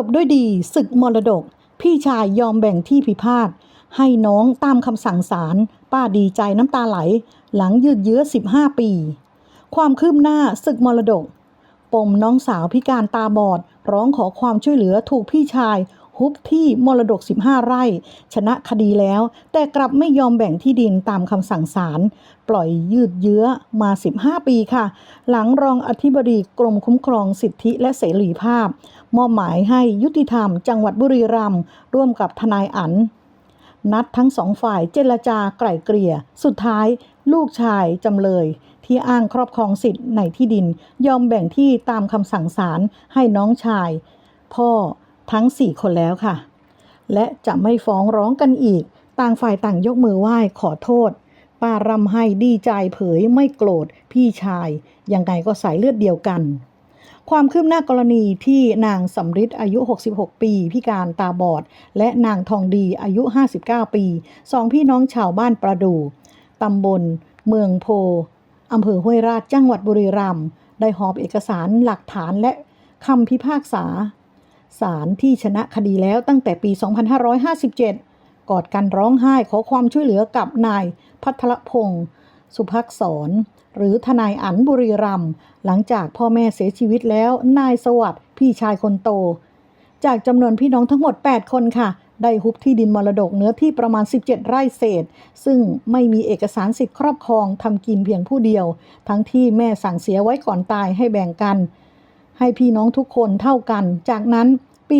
จบด้วยดีศึกมรดก พี่ชายยอมแบ่งที่พิพาทให้น้องตามคำสั่งศาลป้าดีใจน้ำตาไหล หลังยืดเยื้อ 15 ปี ความคืบหน้าศึกมรดก ปมน้องสาวพิการตาบอด ร้องขอความช่วยเหลือถูกพี่ชาย ฮุบที่มรดก 15 ไร่ ชนะคดีแล้ว แต่กลับไม่ยอมแบ่งที่ดินตามคำสั่งศาลปล่อยยืดเยื้อมา 15 ปีค่ะ หลังรองอธิบดีกรมคุ้มครองสิทธิและเสรีภาพ มอบหมายให้ยุติธรรมจังหวัดบุรีรัมย์ร่วมกับทนายอันนัดทั้งสองฝ่ายเจรจาไกล่เกลี่ย สุดท้าย ลูกชายจำเลย ที่อ้างครอบครองสิทธิ์ในที่ดิน ยอมแบ่งที่ตามคำสั่งศาลให้น้องชาย พ่อ ทั้งสี่คนแล้วค่ะ และจะไม่ฟ้องร้องกันอีก ต่างฝ่ายต่างยกมือไหว้ขอโทษ ป้ารำให้ดีใจเผยไม่โกรธพี่ชาย ยังไงก็สายเลือดเดียวกัน ความคืบหน้ากรณีที่นางสำริดอายุ 66 ปี พิการตาบอด และนางทองดีอายุ 59 ปีสองพี่น้องชาวบ้านประดู่ตำบล เมืองโพอำเภอห้วยราชจังหวัดบุรีรัมย์ได้หอบเอกสารหลักฐานและคำพิพากษา ศาลที่ชนะคดีแล้วตั้งแต่ปี 2557 กอดกันร้องไห้ขอความช่วยเหลือกับนายพัทรพงศ์สุภักษร หรือทนายอันบุรีรัมหลังจากพ่อแม่เสียชีวิตแล้ว นายสวัสดิ์พี่ชายคนโต จากจำนวนพี่น้องทั้งหมด 8 คนค่ะ ได้ฮุบที่ดินมรดกเนื้อที่ประมาณ 17 ไร่เศษ ซึ่งไม่มีเอกสารสิทธิครอบครองทำกินเพียงผู้เดียว ทั้งที่แม่สั่งเสียไว้ก่อนตายให้แบ่งกัน ให้พี่น้องทุกคนเท่ากัน จากนั้นปี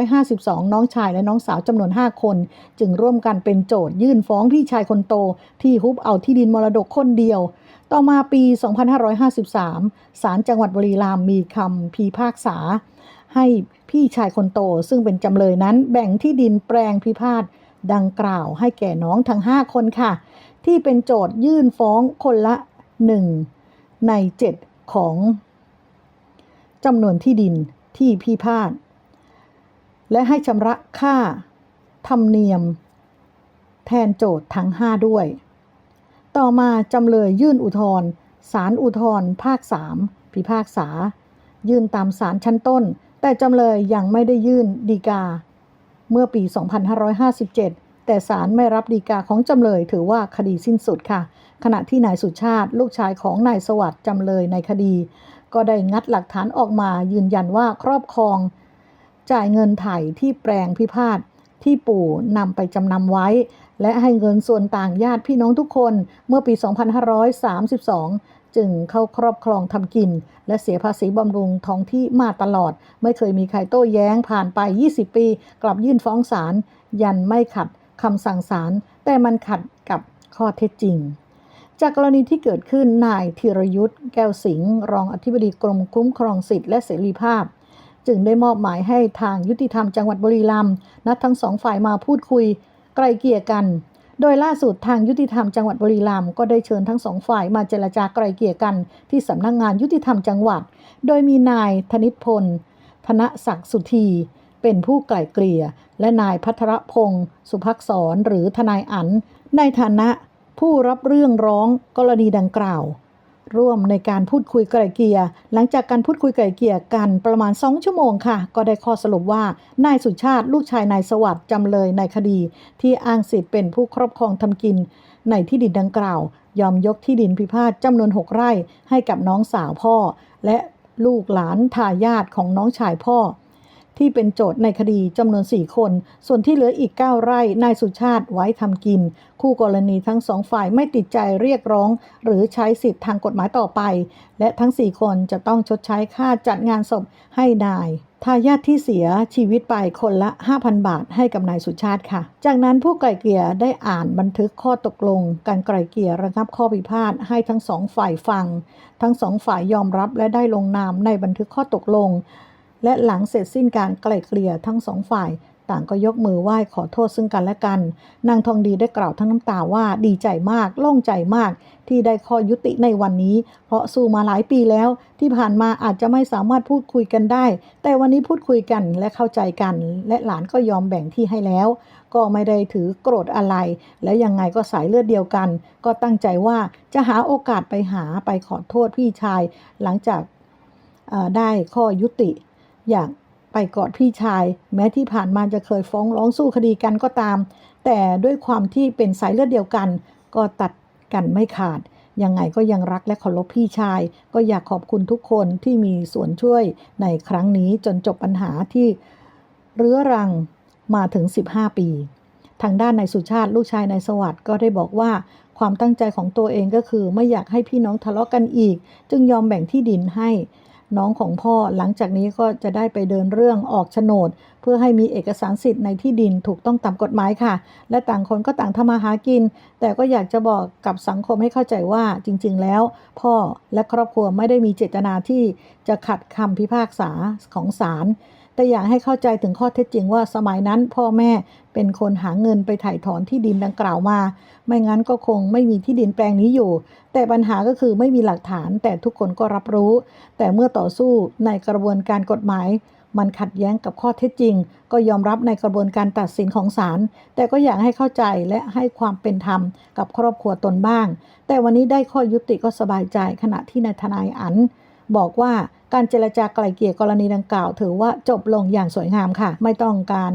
2552 น้องชายและน้องสาวจำนวน 5 คน จึงร่วมกันเป็นโจทยื่นฟ้องพี่ชายคนโต ที่ฮุบเอาที่ดินมรดกคนเดียว ต่อมาปี 2553 ศาลจังหวัดบุรีรัมย์มีคำพิพากษา ให้พี่ชายคนโตซึ่งเป็นจำเลยนั้นแบ่งที่ดินแปลงพิพาทดังกล่าวให้แก่น้องทั้ง 5 คนค่ะ ที่เป็นโจทยื่นฟ้องคนละ 1 ใน 7 ของ จำนวนที่ดินที่พิพาทและให้ชำระค่า ธรรมเนียม แทนโจทย์ทั้ง 5 ด้วย ต่อมาจำเลยยื่นอุทธรณ์ศาลอุทธรณ์ภาค 3 พิพากษา ยื่นตามศาลชั้นต้น แต่จำเลยยังไม่ได้ยื่นดีกา เมื่อปี 2557 แต่ศาลไม่รับดีกาของจำเลยถือว่าคดีสิ้นสุดค่ะ ขณะที่นายสุชาติ ลูกชายของนายสวัสดิ์จำเลยในคดี ก็ได้งัดหลักฐานออกมายืนยันว่าครอบครอง จ่ายเงินไถ่ที่แปลงพิพาทที่ปู่นำไปจำนำไว้ และให้เงินส่วนต่างญาติพี่น้องทุกคนเมื่อปี 2532 จึงเข้าครอบครองทำกิน และเสียภาษีบำรุงท้องที่มาตลอด ไม่เคยมีใครโต้แย้งผ่านไป 20 ปี กลับยื่นฟ้องศาลยันไม่ขัดคำสั่งศาลแต่มันขัดกับข้อเท็จจริง จากกรณีที่เกิดขึ้นนายธีรยุทธ์แก้วสิงห์รองอธิบดีกรมคุ้มครองสิทธิและเสรีภาพ จึงได้มอบหมายให้ทางยุติธรรมจังหวัดบุรีรัมย์นัดทั้งสองฝ่ายมาพูดคุย ไกลเกลี่ยกัน โดยล่าสุดทางยุติธรรมจังหวัดบุรีรัมย์ก็ได้เชิญทั้งสองฝ่ายมาเจรจาไกลเกลี่ยกัน ที่สำนักงานยุติธรรมจังหวัด โดยมีนายธนิตพล ธนศักดิ์สุธีเป็นผู้ไกล่เกลี่ย และนายพัทรพงศ์สุภักษรหรือทนายอันในฐานะ ผู้รับเรื่องร้องกรณีดังกล่าว ร่วมในการพูดคุยไกล่เกลี่ยหลังจากการพูดคุยไกล่เกลี่ยกันประมาณ 2 ชั่วโมงค่ะ ก็ได้ข้อสรุปว่านายสุชาติลูกชายนายสวัสดิ์จำเลยในคดี ที่อ้างสิทธิ์เป็นผู้ครอบครองทำกิน ในที่ดินดังกล่าว ยอมยกที่ดินพิพาทจำนวน 6 ไร่ให้กับน้องสาวพ่อ และลูกหลานทายาทของน้องชายพ่อ ที่เป็นโจทย์ในคดีจำนวน 4 คน ส่วนที่เหลืออีก 9 ไร่นายสุชาติไว้ทำกิน คู่กรณีทั้งสองฝ่ายไม่ติดใจเรียกร้อง หรือใช้สิทธิ์ทางกฎหมายต่อไป และทั้ง 4 คนจะต้องชดใช้ค่าจัดงานศพให้นายทายาทที่เสียชีวิตไปคนละ 5,000 บาทให้กับนายสุชาติค่ะ จากนั้นผู้ไกล่เกลี่ยได้อ่านบันทึกข้อตกลง การไกล่เกลี่ยระงับข้อพิพาทให้ทั้งสองฝ่ายฟัง ทั้งสองฝ่ายยอมรับและได้ลงนามในบันทึกข้อตกลง และหลังเสร็จสิ้นการไกล่เกลี่ยทั้งสองฝ่าย ต่างก็ยกมือไหว้ขอโทษซึ่งกันและกัน นางทองดีได้กล่าวทั้งน้ำตาว่าดีใจมาก โล่งใจมาก ที่ได้ข้อยุติในวันนี้ เพราะสู้มาหลายปีแล้ว ที่ผ่านมาอาจจะไม่สามารถพูดคุยกันได้ แต่วันนี้พูดคุยกันและเข้าใจกัน และหลานก็ยอมแบ่งที่ให้แล้ว ก็ไม่ได้ถือโกรธอะไร และยังไงก็สายเลือดเดียวกัน ก็ตั้งใจว่าจะหาโอกาสไปหาไปขอโทษพี่ชาย หลังจากได้ข้อยุติ อยากไปกอดพี่ชาย แม้ที่ผ่านมาจะเคยฟ้องร้องสู้คดีกันก็ตาม แต่ด้วยความที่เป็นสายเลือดเดียวกัน ก็ตัดกันไม่ขาด ยังไงก็ยังรักและเคารพพี่ชาย ก็อยากขอบคุณทุกคนที่มีส่วนช่วยในครั้งนี้จนจบปัญหาที่เรื้อรังมาถึง 15 ปี ทางด้านนายสุชาติลูกชายนายสวัสด์ก็ได้บอกว่าความตั้งใจของตัวเองก็คือไม่อยากให้พี่น้องทะเลาะกันอีก จึงยอมแบ่งที่ดินให้ น้องของพ่อหลังจากนี้ก็จะได้ไปเดินเรื่องออกโฉนด เพื่อให้มีเอกสารสิทธิ์ในที่ดินถูกต้องตามกฎหมายค่ะ และต่างคนก็ต่างทำมาหากิน แต่ก็อยากจะบอกกับสังคมให้เข้าใจว่าจริง ๆ แล้ว พ่อและครอบครัวไม่ได้มีเจตนาที่จะขัดคำพิพากษาของศาล แต่อยากให้เข้าใจถึงข้อเท็จจริงว่าสมัยนั้นพ่อแม่เป็นคนหาเงินไปถ่ายถอนที่ดินดังกล่าวมา ไม่งั้นก็คงไม่มีที่ดินแปลงนี้อยู่ แต่ปัญหาก็คือไม่มีหลักฐานแต่ทุกคนก็รับรู้ แต่เมื่อต่อสู้ในกระบวนการกฎหมายมันขัดแย้งกับข้อเท็จจริง ก็ยอมรับในกระบวนการตัดสินของศาลแต่ก็อยากให้เข้าใจและให้ความเป็นธรรมกับครอบครัวตนบ้าง แต่วันนี้ได้ข้อยุติก็สบายใจขณะที่นายทนายอัน บอกว่า การเจรจากลายเกลี่ยกรณีดังกล่าว ถือว่าจบลงอย่างสวยงามค่ะ ไม่ต้องการ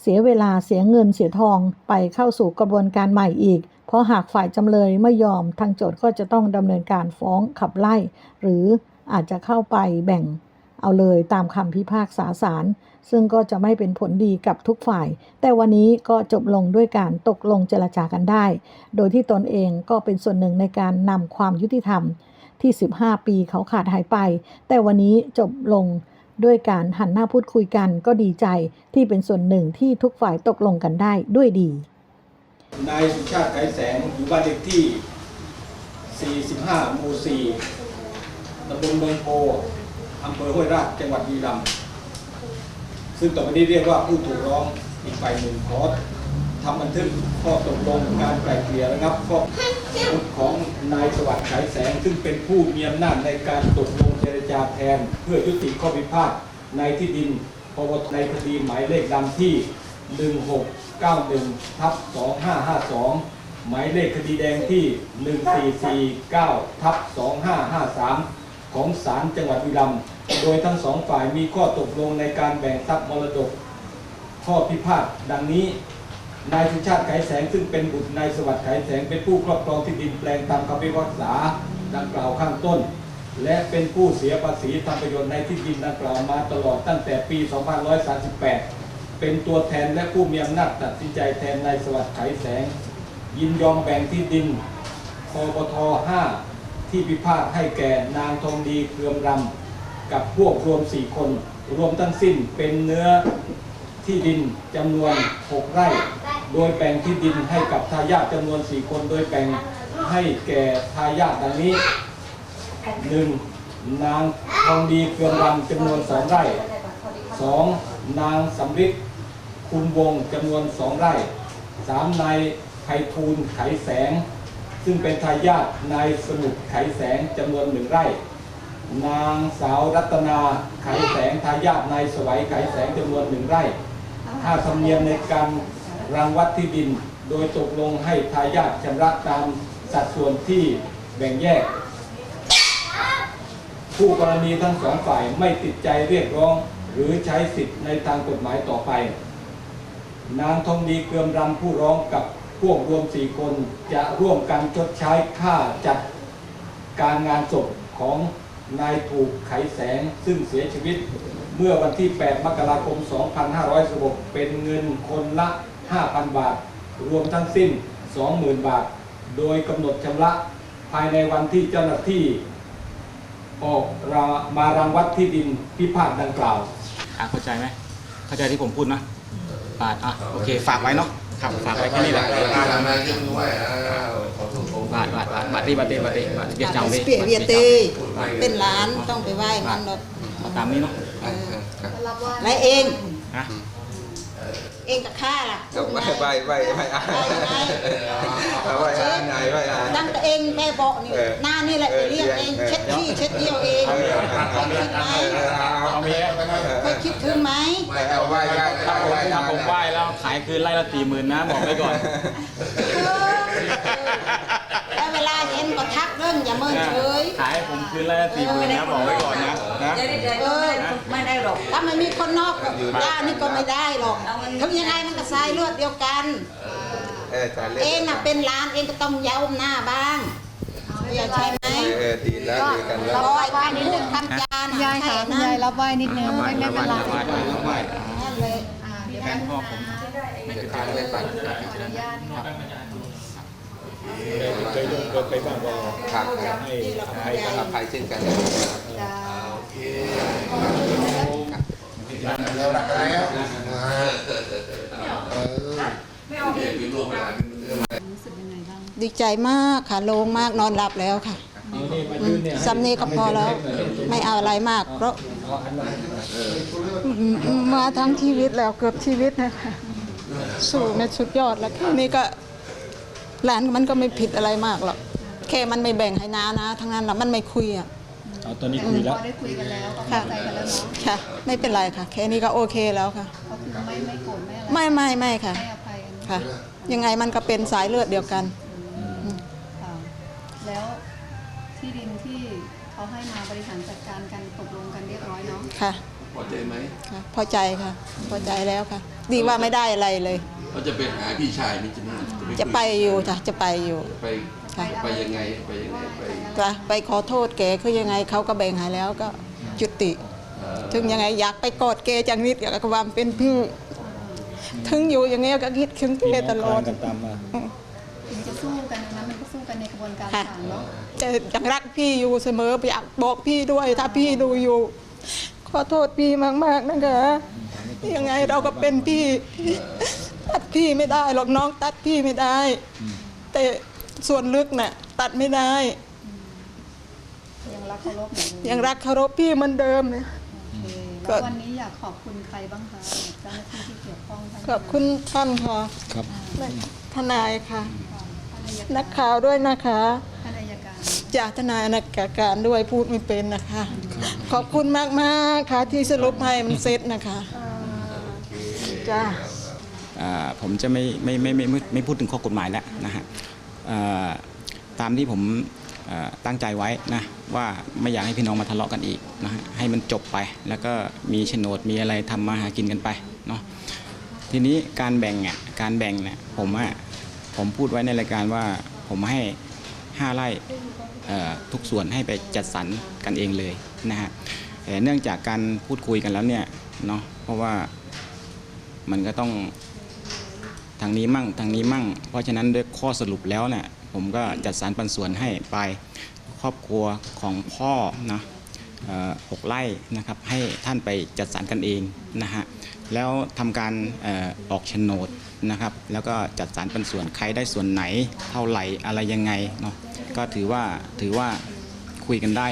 เสียเวลาเสียเงินเสียทองไปเข้าสู่กระบวนการใหม่อีก เพราะหากฝ่ายจำเลยไม่ยอมทางโจทย์ก็จะต้องดำเนินการฟ้องขับไล่ หรืออาจจะเข้าไปแบ่งเอาเลยตามคำพิพากษาศาลซึ่งก็จะไม่เป็นผลดีกับทุกฝ่าย แต่วันนี้ก็จบลงด้วยการตกลงเจรจากันได้ โดยที่ตนเองก็เป็นส่วนหนึ่งในการนำความยุติธรรม ที่ 15 ปีเขาขาดหายไป แต่วันนี้จบลงด้วยการหันหน้าพูดคุยกันก็ดีใจที่เป็นส่วนหนึ่งที่ทุกฝ่ายตกลงกันได้ด้วยดี นายสุชาติไกรแสงอยู่บ้านเลขที่ 45 หมู่ 4 ตำบลเมืองโพอำเภอห้วยราชจังหวัดบุรีรัมย์ซึ่งต่อไปนี้เรียกว่าผู้ถูกร้องอีกฝ่ายหนึ่งขอ ทำบันทึกข้อตกลงการไกล่เกลี่ยระงับข้อมูลของนายสวัสดิ์ไขแสง ซึ่งเป็นผู้มีอำนาจในการตกลงเจรจาแทน เพื่อยุติข้อพิพาทในที่ดินปวในคดีหมายเลขดำที่ 1691ทับ2552 หมายเลขคดีแดงที่ 1449ทับ2553 ของศาลจังหวัดบุรีรัมย์โดยทั้งสองฝ่ายมีข้อตกลงในการแบ่งทรัพย์มรดกข้อพิพาทดังนี้ นายสุชาติไขแสงซึ่งเป็นบุตรนายสวัสดิ์ไขแสงเป็นผู้ครอบครองที่ดินแปลงตามคำพิพากษาดังกล่าวข้างต้น และเป็นผู้เสียภาษีทำประโยชน์ในที่ดินดังกล่าวมาตลอดตั้งแต่ปี 2538 เป็นตัวแทนและผู้มีอำนาจตัดสินใจแทนนายสวัสดิ์ไขแสง ยินยอมแบ่งที่ดินคอปท5ที่พิพาทให้แก่นางทองดีเครืองรำกับพวกรวม 4 คน รวมทั้งสิ้นเป็นเนื้อที่ดินจำนวน 6 ไร่ โดยแบ่งที่ดินให้กับทายาทจำนวน 4 คน โดยแบ่งให้แก่ทายาทดังนี้หนึ่งนางทองดีเครืองรำจำนวนสองไร่สองนางสำริดคุณวงศ์จำนวนสองไร่สามนายไพฑูรย์ไขแสง ซึ่งเป็นทายาทนายสมุทรไขแสงจำนวนหนึ่งไร่ นางสาวรัตนาไขแสงทายาทนายสวัยไขแสงจำนวนหนึ่งไร่ค่าธรรมเนียมในการ รังวัดที่ดิน โดยตกลงให้ทายาทชำระตามสัดส่วนที่แบ่งแยก ผู้กรณีทั้งสองฝ่ายไม่ติดใจเรียกร้อง หรือใช้สิทธิ์ในทางกฎหมายต่อไป นางทองดีเกือมรำผู้ร้องกับพวกรวมสี่คนจะร่วมกันชดใช้ค่าจัดการงานศพของนายถูกไขแสงซึ่งเสียชีวิตเมื่อวันที่ 8 มกราคม 2516 เป็นเงินคนละ 5,000 บาท รวมทั้งสิ้น 20,000 บาท โดยกำหนดชำระภายในวันที่เจ้าหน้าที่ ออกรามารังวัดที่ดินพิพาทดังกล่าว อะเข้าใจไหมเข้าใจที่ผมพูดนะบาทอะโอเคฝากไว้เนาะครับฝากไว้แค่นี้แหละบาทบาทบาทบาทที่บาทเตบาทเตบาทเบียดจังสเบียเปียเวียดเตจังเป็นร้านต้องไปไหว้มันเนอะเอาตามนี้เนาะและเองนะ เองกับข้าล่ะก็ไม่ไม่ไม่ไม่อ่านไปไหนเอาไว้อ่านไหนไม่อ่านตั้งแต่เองแม่บอกนี่เออหน้านี่แหละไปเรียกเองเออเช็ดที่เช็ดเยี่ยวเองเออเคยคิดไหมเอามีเคยคิดถึงไหมไม่เอาไว้ไว้ถ้าผมไว้ถ้าผมไหว้แล้วขายคืนไล่ละสี่หมื่นนะบอกไว้ก่อน ก็ทักเรื่องอย่าเมินเฉยขายให้ผมคืนละสี่หมื่นนะบอกไว้ก่อนนะนะเออไม่ได้หรอกถ้าไม่มีคนนอกย่านี่ก็ไม่ได้หรอกทำยังไงมันก็สายเลือดเดียวกัน เออจานเล่นเองน่ะเป็นหลานเองก็ต้องเย้าหน้าบ้างอย่าใช่ไหมเออดีแล้วดีกันแล้วคอยคำพูดคำจาน่ะยายค่ะคุณให้ยายนั่นรับไหว้นิดนึงไม่ไม่เป็นไรไหว้ไหว้นั่นเลยอ่าเดี๋ยวแฟนพ่อผมไม่เคยทานอะไรปัด ขออนุญาตค่ะ เคยลงเกินไปบ้างก็ครับให้อภัยกันอภัยเช่นกันจ้ารู้สึกยังไงบ้างดีใจมากค่ะโล่งมากนอนหลับแล้วค่ะเอานี่มเนีก็พอแล้ว ไม่เอาอะไรมาก เพราะมาทั้งชีวิตแล้วเกือบชีวิตนะคะ สู้ในสุดยอดแล้วแค่นี้ก็ หลานมันก็ไม่ผิดอะไรมากหรอกแค่มันไม่แบ่งให้นานะทั้งนั้นแหละมันไม่คุยอะเอาตอนนี้คุยพแล้วอได้คุยกันแล้วก็เข้าใจกันแล้วเนาะค่ะ ไม่เป็นไรค่ะ แค่นี้ก็โอเคแล้วค่ะ ก็คือไม่ไม่โกรธไม่อะไรไม่ไม่ไม่ค่ะ ให้อภัยกันค่ะ ยังไงมันก็เป็นสายเลือดเดียวกัน ค่ะแล้วที่ดินที่เขาให้มาบริหารจัดการกันตกลงกันเรียบร้อยเนาะค่ะพอใจไหมค่ะ พอใจค่ะ พอใจแล้วค่ะ ดีว่าไม่ได้อะไรเลย เขาจะไปหาพี่ชายมิจินี่ จะไปอยู่จ้ะจะไปอยู่ไปค่ะไปยังไงไปยังไงไปจ้ะไปขอโทษแกคือยังไงเขาก็แบ่งให้แล้วก็จุติถึงยังไงอยากไปกอดแกจังนิดอยากความเป็นพี่ถึงอยู่อย่างเงี้ยก็คิดถึงแกตลอด กันตามมา ถึงจะสู้กันนะมันก็สู้กันในกระบวนการค่ะศาลเนาะ จะยังรักพี่อยู่เสมออยากบอกพี่ด้วยถ้าพี่ดูอยู่ ขอโทษพี่มากๆนะคะยังไงเราก็เป็นพี่ ตัดพี่ไม่ได้หรอกน้องตัดพี่ไม่ได้ แต่ส่วนลึกน่ะ ตัดไม่ได้ ยังรักเคารพเหมือนเดิมยังรักเคารพพี่เหมือนเดิมเนี่ย โอเคก็ แล้ววันนี้อยากขอบคุณใครบ้างคะเจ้าหน้าที่ที่เกี่ยวข้องทั้งขอบคุณท่านค่ะครับทนายค่ะ ท่านอายนักากรข่าวด้วยนะคะท่านอายการจากทนายนักการด้วยพูดไม่เป็นนะคะ ขอบคุณมากมากๆค่ะที่สรุปให้มันเสร็จนะคะจ้าอ่า ผมจะไม่ไม่ไม่ไม่ไม่พูดถึงข้อกฎหมายแล้วนะฮะตามที่ผมตั้งใจไว้นะว่าไม่อยากให้พี่น้องมาทะเลาะกันอีกนะฮะให้มันจบไป แล้วก็มีโฉนดมีอะไรทำมาหากินกันไปเนาะทีนี้การแบ่งอะการแบ่งเนี่ยผมอะผมพูดไว้ในรายการว่าผมให้ห้าไร่ทุกส่วนให้ไปจัดสรรกันเองเลยนะฮะแต่เนื่องจากการพูดคุยกันแล้วเนี่ยเนาะเพราะว่ามันก็ต้อง ทางนี้มั่งทางนี้มั่ง เพราะฉะนั้นด้วยข้อสรุปแล้วเนี่ยผมก็จัดสรรปันส่วนให้ไปครอบครัวของพ่อนะหกไร่นะครับให้ท่านไปจัดสรรกันเองนะฮะแล้วทำการอออกโฉนดนะครับ แล้วก็จัดสรรปันส่วนใครได้ส่วนไหนเท่าไหร่อะไรยังไงเนาะก็ถือว่าถือว่าคุยกันได้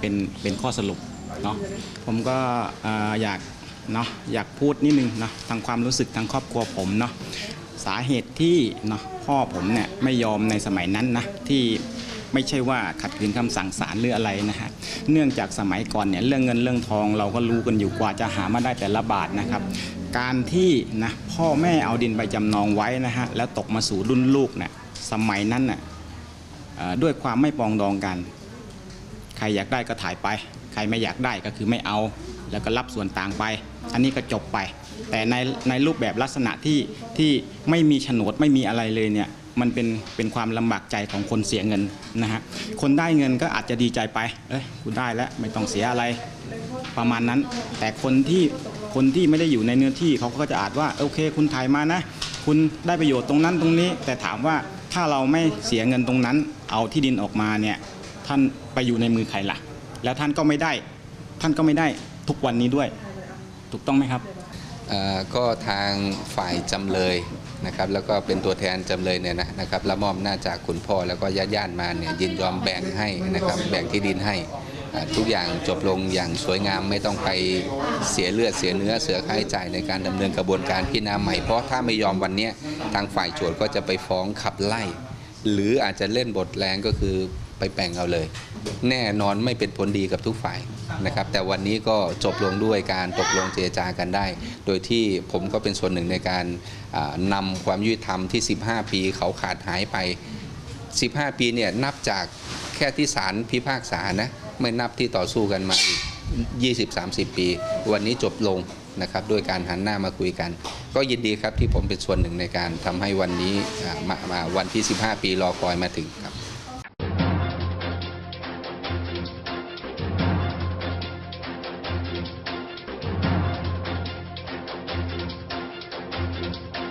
เป็นเป็นข้อสรุปเนาะผมก็เอ่ออยาก เนาะอยากพูดนิดนึงเนาะทางความรู้สึกทางครอบครัวผมเนาะสาเหตุที่เนาะพ่อผมเนี่ยไม่ยอมในสมัยนั้นนะที่ไม่ใช่ว่าขัดขืนคำสั่งศาลหรืออะไรนะฮะ เนื่องจากสมัยก่อนเนี่ยเรื่องเงินเรื่องทองเราก็รู้กันอยู่กว่าจะหามาได้แต่ละบาทนะครับ การที่นะพ่อแม่เอาดินไปจำนองไว้นะฮะแล้วตกมาสู่รุ่นลูกเนี่ยสมัยนั้นน่ะเอ่อด้วยความไม่ปองดองกัน ใครอยากได้ก็ถ่ายไป ใครไม่อยากได้ก็คือไม่เอา แล้วก็รับส่วนต่างไป อันนี้ก็จบไป แต่ในในรูปแบบลักษณะที่ที่ไม่มีโฉนดไม่มีอะไรเลยเนี่ยมันเป็นเป็นความลำบากใจของคนเสียเงินนะฮะคนได้เงินก็อาจจะดีใจไปเอ้ยกูได้แล้วไม่ต้องเสียอะไรประมาณนั้น แต่คนที่คนที่ไม่ได้อยู่ในเนื้อที่เขาก็จะอาจว่าโอเค คุณถ่ายมานะ คุณได้ประโยชน์ตรงนั้นตรงนี้ แต่ถามว่าถ้าเราไม่เสียเงินตรงนั้น เอาที่ดินออกมาเนี่ยท่านไปอยู่ในมือใครล่ะ แล้วท่านก็ไม่ได้ ท่านก็ไม่ได้ทุกวันนี้ด้วย ถูกต้องไหมครับก็ทางฝ่ายจำเลยนะครับแล้วก็เป็นตัวแทนจำเลยเนี่ยนะนะครับละมอบหน้าจากคุณพ่อแล้วก็ญาติญาติมาเนี่ยยินยอมแบ่งให้นะครับแบ่งที่ดินให้อ่าทุกอย่างจบลงอย่างสวยงามไม่ต้องไปเสียเลือดเสียเนื้อเสียค่าใช้จ่ายในการดำเนินกระบวนการพิจารณาใหม่เพราะถ้าไม่ยอมวันเนี้ยทางฝ่ายโจทย์ก็จะไปฟ้องขับไล่ หรืออาจจะเล่นบทแรงก็คือ ไปแบ่งเอาเลย แน่นอนไม่เป็นผลดีกับทุกฝ่ายนะครับ แต่วันนี้ก็จบลงด้วยการตกลงเจรจากันได้ โดยที่ผมก็เป็นส่วนหนึ่งในการอ่านำความยุติธรรมที่ 15 ปีเขาขาดหายไป 15 ปีเนี่ยนับจากแค่ที่ศาลพิพากษานะไม่นับที่ต่อสู้กันมาอีก20-30 ปี วันนี้จบลงนะครับด้วยการหันหน้ามาคุยกัน ก็ยินดีครับที่ผมเป็นส่วนหนึ่งในการทำให้วันนี้อ่ามามาวันที่ 15 ปีรอคอยมาถึง